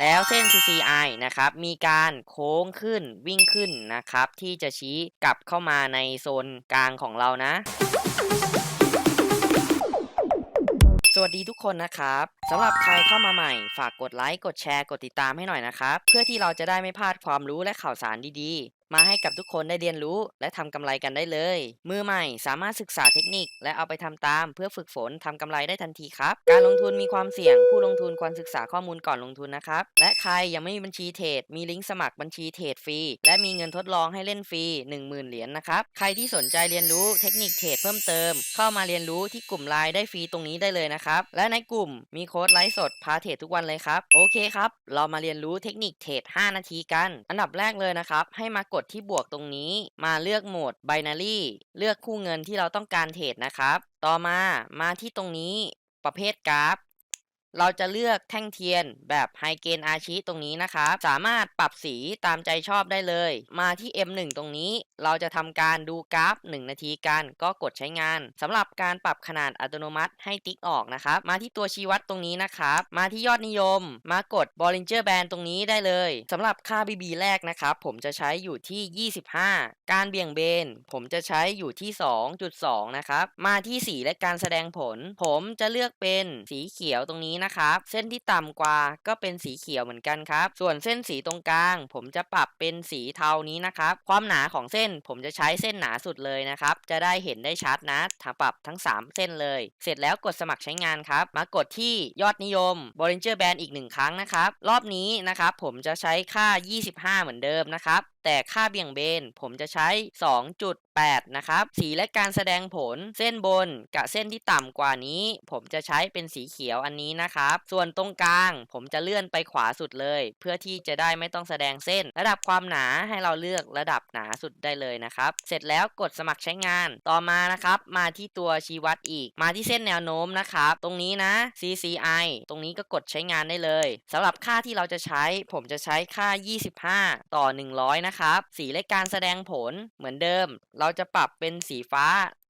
แล้วเส้น CCI นะครับ มีการโค้งขึ้นวิ่งขึ้นนะครับ ที่จะชี้กลับเข้ามาในโซนกลางของเรานะ สวัสดีทุกคนนะครับสำหรับใครเข้ามาใหม่ ฝากกดไลค์ กดแชร์ กดติดตามให้หน่อยนะครับ เพื่อที่เราจะได้ไม่พลาดความรู้และข่าวสารดี มาให้กับทุกคนได้เรียนรู้ และทำกำไรกันได้เลย มือใหม่สามารถศึกษาเทคนิค และเอาไปทำตาม เพื่อฝึกฝนทำกำไรได้ทันทีครับ การลงทุนมีความเสี่ยง ผู้ลงทุนควรศึกษาข้อมูลก่อนลงทุนนะครับ และใครยังไม่มีบัญชีเทรด มีลิงก์สมัครบัญชีเทรดฟรี และมีเงินทดลองให้เล่นฟรี 10,000 เหรียญนะครับ ใครที่สนใจเรียนรู้เทคนิคเทรดเพิ่มเติม เข้ามาเรียนรู้ที่กลุ่มไลน์ได้ฟรีตรงนี้ได้เลยนะครับ และในกลุ่มมีโค้ดไลฟ์สดพาเทรดทุกวันเลยครับ โอเคครับ เรามาเรียนรู้เทคนิคเทรด5นาทีกัน อันดับแรกเลยนะครับ ให้มากดที่บวกตรงนี้มาเลือกโหมด binary เลือกคู่เงินที่เราต้องการเทรดนะครับ ต่อมามาที่ตรงนี้ประเภทกราฟ เราจะเลือกแท่งเทียนแบบไฮเกนอาชิตรงนี้นะครับ สามารถปรับสีตามใจชอบได้เลย มาที่ M1 ตรงนี้ เราจะทำการดูกราฟ 1 นาทีกัน ก็กดใช้งานสำหรับการปรับขนาดอัตโนมัติให้ติ๊กออกนะครับ มาที่ตัวชี้วัดตรงนี้นะครับ มาที่ยอดนิยม มากด Bollinger Band ตรงนี้ได้เลยสำหรับค่า BB แรกนะครับ ผมจะใช้อยู่ที่ 25 การเบี่ยงเบน ผมจะใช้อยู่ที่ 2.2 นะครับ มาที่สีและการแสดงผล ผมจะเลือกเป็นสีเขียวตรงนี้นะครับ เส้นที่ต่ำกว่าก็เป็นสีเขียวเหมือนกันครับ ส่วนเส้นสีตรงกลาง ผมจะปรับเป็นสีเทานี้นะครับ ความหนาของเส้นผมจะใช้เส้นหนาสุดเลยนะครับ จะได้เห็นได้ชัดนะถ้าปรับทั้ง 3 เส้นเลย เสร็จแล้วกดสมัครใช้งานครับ มากดที่ยอดนิยม Bollinger Band อีกหนึ่งครั้งนะครับ รอบนี้นะครับผมจะใช้ค่า 25 เหมือนเดิมนะครับแต่ค่าเบี่ยงเบนผมจะใช้ 2.8 นะครับ สีและการแสดงผลเส้นบนกับเส้นที่ต่ำกว่านี้ ผมจะใช้เป็นสีเขียวอันนี้นะครับ ส่วนตรงกลางผมจะเลื่อนไปขวาสุดเลย เพื่อที่จะได้ไม่ต้องแสดงเส้น ระดับความหนาให้เราเลือกระดับหนาสุดได้เลยนะครับ เสร็จแล้วกดสมัครใช้งานต่อมานะครับ มาที่ตัวชี้วัดอีก มาที่เส้นแนวโน้มนะครับ ตรงนี้นะ CCI ตรงนี้ก็กดใช้งานได้เลยสำหรับค่าที่เราจะใช้ ผมจะใช้ค่า 25 ต่อ 100นะครับ สีและการแสดงผลเหมือนเดิม เราจะปรับเป็นสีฟ้า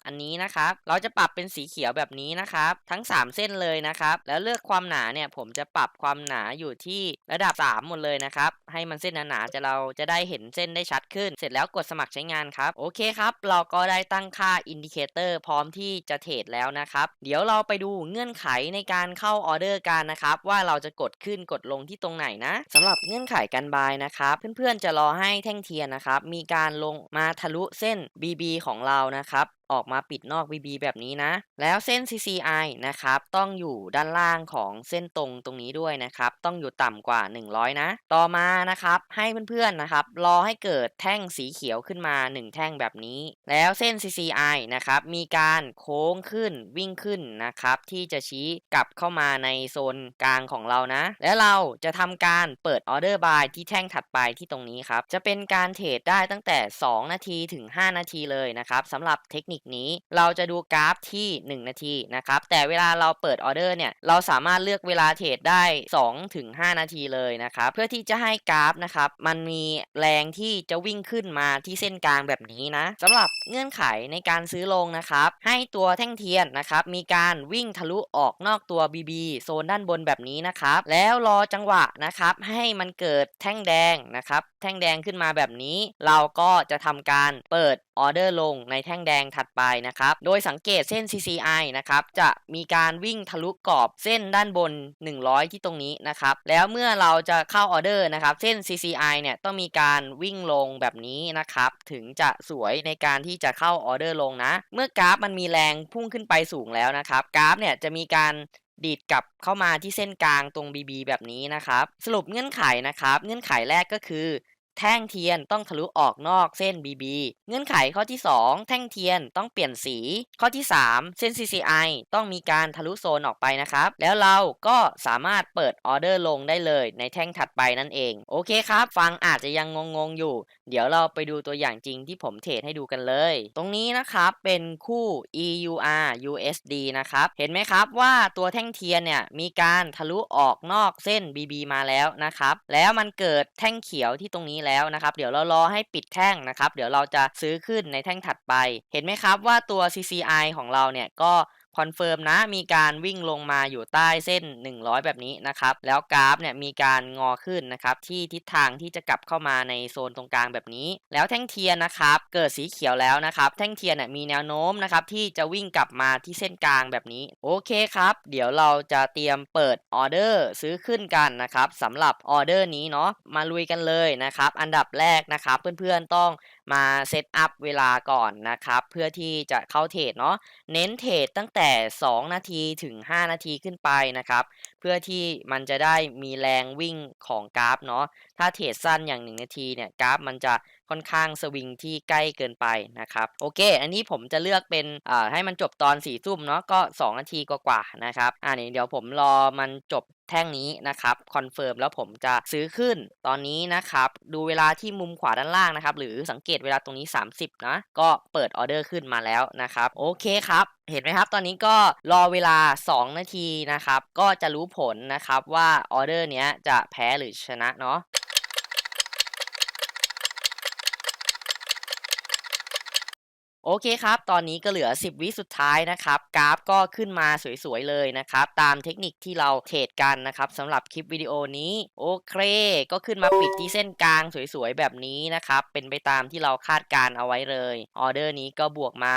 อันนี้นะครับ เราจะปรับเป็นสีเขียวแบบนี้นะครับ ทั้ง 3 เส้นเลยนะครับ แล้วเลือกความหนาเนี่ยผมจะปรับความหนาอยู่ที่ระดับ 3 หมดเลยนะครับ ให้มันเส้นหนาๆจะเราจะได้เห็นเส้นได้ชัดขึ้น เสร็จแล้วกดสมัครใช้งานครับ โอเคครับ เราก็ได้ตั้งค่าอินดิเคเตอร์พร้อมที่จะเทรดแล้วนะครับ เดี๋ยวเราไปดูเงื่อนไขในการเข้าออเดอร์กันนะครับ ว่าเราจะกดขึ้นกดลงที่ตรงไหนนะสำหรับเงื่อนไขการบายนะครับ เพื่อนๆจะรอให้แท่งเทียนนะครับ มีการลงมาทะลุเส้น BB ของเรานะครับ ออกมาปิดนอก BB แบบนี้นะ แล้วเส้น CCI นะครับ ต้องอยู่ด้านล่างของเส้นตรงตรงนี้ด้วยนะครับ ต้องอยู่ต่ำกว่า 100 นะ ต่อมานะครับ ให้เพื่อนๆนะครับ รอให้เกิดแท่งสีเขียวขึ้นมา 1 แท่งแบบนี้ แล้วเส้น CCI นะครับ มีการโค้งขึ้นวิ่งขึ้นนะครับ ที่จะชี้กลับเข้ามาในโซนกลางของเรานะ แล้วเราจะทำการเปิดออเดอร์บายที่แท่งถัดไปที่ตรงนี้ครับ จะเป็นการเทรดได้ตั้งแต่ 2 นาทีถึง 5 นาทีเลยนะครับสำหรับเทคนิคนี้ เราจะดูกราฟที่ 1 นาทีนะครับ แต่เวลาเราเปิดออเดอร์เนี่ย เราสามารถเลือกเวลาเทรดได้2ถึง5นาทีเลยนะครับ เพื่อที่จะให้กราฟนะครับ มันมีแรงที่จะวิ่งขึ้นมาที่เส้นกลางแบบนี้นะสำหรับเงื่อนไขในการซื้อลงนะครับ ให้ตัวแท่งเทียนนะครับ มีการวิ่งทะลุออกนอกตัว BB โซนด้านบนแบบนี้นะครับ แล้วรอจังหวะนะครับให้มันเกิดแท่งแดงนะครับ แท่งแดงขึ้นมาแบบนี้ เราก็จะทำการเปิดออเดอร์ลงในแท่งแดงทัถัดไปนะครับ โดยสังเกตเส้น CCI นะครับ จะมีการวิ่งทะลุกรอบเส้นด้านบน 100 ที่ตรงนี้นะครับ แล้วเมื่อเราจะเข้าออเดอร์นะครับ เส้น CCI เนี่ยต้องมีการวิ่งลงแบบนี้นะครับ ถึงจะสวยในการที่จะเข้าออเดอร์ลงนะ เมื่อกราฟมันมีแรงพุ่งขึ้นไปสูงแล้วนะครับ กราฟเนี่ยจะมีการดีดกลับเข้ามาที่เส้นกลางตรง BB แบบนี้นะครับ สรุปเงื่อนไขนะครับ เงื่อนไขแรกก็คือ แท่งเทียนต้องทะลุออกนอกเส้น BB เงื่อนไขข้อที่ 2 แท่งเทียนต้องเปลี่ยนสี ข้อที่ 3 เส้น CCI ต้องมีการทะลุโซนออกไปนะครับ แล้วเราก็สามารถเปิดออเดอร์ลงได้เลยในแท่งถัดไปนั่นเอง โอเคครับ ฟังอาจจะยังงงๆอยู่ เดี๋ยวเราไปดูตัวอย่างจริงที่ผมเทรดให้ดูกันเลย ตรงนี้นะครับเป็นคู่ EUR USD นะครับ เห็นไหมครับว่าตัวแท่งเทียนเนี่ยมีการทะลุออกนอกเส้น BB มาแล้วนะครับ แล้วมันเกิดแท่งเขียวที่ตรงนี้แล้วนะครับเดี๋ยวเรารอให้ปิดแท่งนะครับเดี๋ยวเราจะซื้อขึ้นในแท่งถัดไป เห็นไหมครับว่าตัว CCI ของเราเนี่ยก็ คอนเฟิร์มนะมีการวิ่งลงมาอยู่ใต้เส้น 100 แบบนี้นะครับแล้วกราฟเนี่ยมีการงอขึ้นนะครับที่ทิศทางที่จะกลับเข้ามาในโซนตรงกลางแบบนี้ แล้วแท่งเทียนนะครับเกิดสีเขียวแล้วนะครับแท่งเทียนเนี่ยมีแนวโน้มนะครับที่จะวิ่งกลับมาที่เส้นกลางแบบนี้โอเคครับ เดี๋ยวเราจะเตรียมเปิดออเดอร์ซื้อขึ้นกันนะครับสำหรับออเดอร์นี้เนาะมาลุยกันเลยนะครับอันดับแรกนะครับเพื่อนๆต้องมาเซตอัพเวลาก่อนนะครับ เพื่อที่จะเข้าเทรดเนาะเน้นเทรดตั้งแต่ 2 นาทีถึง 5 นาทีขึ้นไปนะครับ เพื่อที่มันจะได้มีแรงวิ่งของกราฟเนาะถ้าเทรดสั้นอย่าง 1 นาทีเนี่ยกราฟมันจะค่อนข้างสวิงที่ใกล้เกินไปนะครับโอเค อันนี้ผมจะเลือกเป็นอ่าให้มันจบตอน4ี่ทุ่มเนาะก็ 2 นาทีกว่าๆนะครับอ่านี่เดี๋ยวผมรอมันจบแท่งนี้นะครับคอนเฟิร์มแล้วผมจะซื้อขึ้นตอนนี้นะครับ ดูเวลาที่มุมขวาด้านล่างนะครับ หรือสังเกตเวลาตรงนี้ 30 นะ ก็เปิดออเดอร์ขึ้นมาแล้วนะครับ โอเคครับ เห็นไหมครับ ตอนนี้ก็รอเวลา 2 นาทีนะครับ ก็จะรู้ผลนะครับว่าออเดอร์เนี้ยจะแพ้หรือชนะเนาะ โอเคครับ ตอนนี้ก็เหลือ 10 วิสุดท้ายนะครับ กราฟก็ขึ้นมาสวยๆเลยนะครับ ตามเทคนิคที่เราเทรดกันนะครับสำหรับคลิปวิดีโอนี้ โอเค ก็ขึ้นมาปิดที่เส้นกลางสวยๆแบบนี้นะครับ เป็นไปตามที่เราคาดการเอาไว้เลย ออเดอร์นี้ก็บวกมา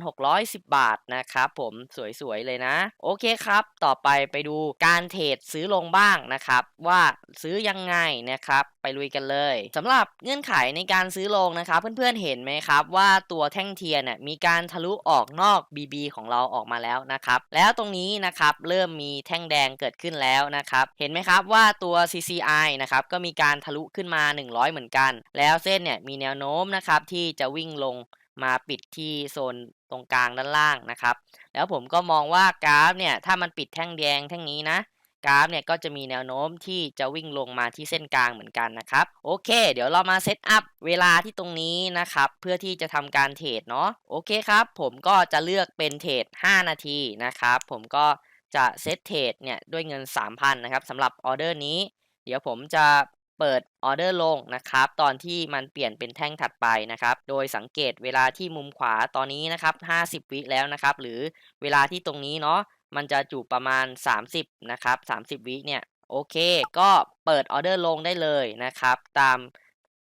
2,610 บาทนะครับผมสวยๆเลยนะ โอเคครับ ต่อไปไปดูการเทรดซื้อลงบ้างนะครับ ว่าซื้อยังไงนะครับ ไปลุยกันเลยสำหรับเงื่อนไขในการซื้อลงนะครับ เพื่อนๆเห็นไหมครับว่าตัวแท่ท่งเทียนเนี่ยมีการทะลุออกนอก BB ของเราออกมาแล้วนะครับ แล้วตรงนี้นะครับเริ่มมีแท่งแดงเกิดขึ้นแล้วนะครับ เห็นไหมครับว่าตัว CCI นะครับก็มีการทะลุขึ้นมา 100 เหมือนกัน แล้วเส้นเนี่ยมีแนวโน้มนะครับที่จะวิ่งลงมาปิดที่โซนตรงกลางด้านล่างนะครับ แล้วผมก็มองว่ากราฟเนี่ยถ้ามันปิดแท่งแดงแท่งนี้นะ กราฟเนี่ยก็จะมีแนวโน้มที่จะวิ่งลงมาที่เส้นกลางเหมือนกันนะครับ โอเค เดี๋ยวเรามาเซตอัพเวลาที่ตรงนี้นะครับ เพื่อที่จะทำการเทรดเนาะโอเคครับ ผมก็จะเลือกเป็นเทรด5 นาทีนะครับ ผมก็จะเซตเทรดเนี่ยด้วยเงิน 3,000นะครับสำหรับออเดอร์นี้ เดี๋ยวผมจะเปิดออเดอร์ลงนะครับ ตอนที่มันเปลี่ยนเป็นแท่งถัดไปนะครับ โดยสังเกตเวลาที่มุมขวาตอนนี้นะครับ 50 วิแล้วนะครับ หรือเวลาที่ตรงนี้เนาะ มันจะจูบประมาณ 30นะครับ30 วิเนี่ยโอเค ก็เปิดออเดอร์ลงได้เลยนะครับ ตาม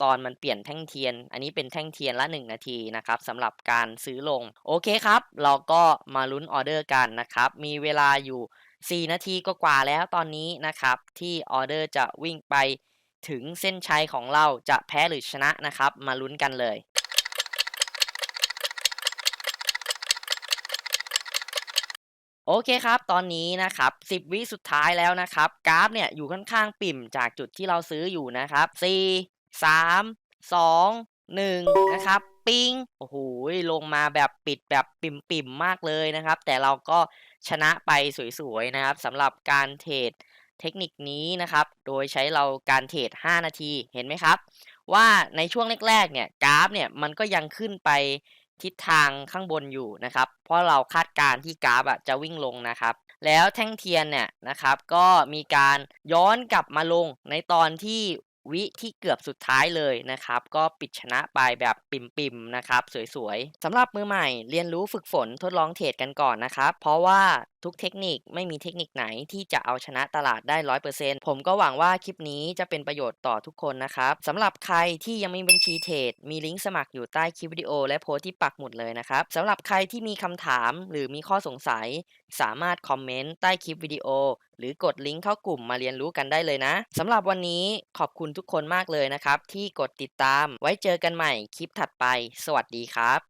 ตอนมันเปลี่ยนแท่งเทียน อันนี้เป็นแท่งเทียนละ 1 นาทีนะครับสำหรับการซื้อลง โอเคครับ เราก็มาลุ้นออเดอร์กันนะครับ มีเวลาอยู่ 4 นาทีก็กว่าแล้วตอนนี้นะครับ ที่ออเดอร์จะวิ่งไปถึงเส้นชัยของเราจะแพ้หรือชนะนะครับ มาลุ้นกันเลย โอเคครับ ตอนนี้นะครับ 10 วิสุดท้ายแล้วนะครับ กราฟเนี่ยอยู่ค่อนข้างปิ่มจากจุดที่เราซื้ออยู่นะครับ 4 3 2 1 นะครับ ปิงโอ้โห ลงมาแบบปิดแบบปิ่มๆ มากเลยนะครับ แต่เราก็ชนะไปสวยๆ นะครับสำหรับการเทรดเทคนิคนี้นะครับ โดยใช้เราการเทรด 5 นาที เห็นไหมครับ ว่าในช่วงแรกๆ เนี่ย กราฟเนี่ยมันก็ยังขึ้นไป ทิศทางข้างบนอยู่นะครับ เพราะเราคาดการณ์ที่กราฟอะจะวิ่งลงนะครับ แล้วแท่งเทียนเนี่ยนะครับ ก็มีการย้อนกลับมาลงในตอนที่ วิที่เกือบสุดท้ายเลยนะครับ ก็ปิดชนะไปแบบปิ่มๆนะครับ สวยๆสำหรับมือใหม่เรียนรู้ฝึกฝนทดลองเทรดกันก่อนนะครับ เพราะว่าทุกเทคนิคไม่มีเทคนิคไหนที่จะเอาชนะตลาดได้ร้อยเปอร์เซ็นต์ผมก็หวังว่าคลิปนี้จะเป็นประโยชน์ต่อทุกคนนะครับสำหรับใครที่ยังไม่มีบัญชีเทรดมีลิงก์สมัครอยู่ใต้คลิปวิดีโอ และโพสที่ปักหมุดเลยนะครับสำหรับใครที่มีคำถามหรือมีข้อสงสัย สามารถคอมเมนต์ใต้คลิปวิดีโอ หรือกดลิงก์เข้ากลุ่มมาเรียนรู้กันได้เลยนะสำหรับวันนี้ขอบคุณทุกคนมากเลยนะครับ ที่กดติดตามไว้เจอกันใหม่คลิปถัดไป สวัสดีครับ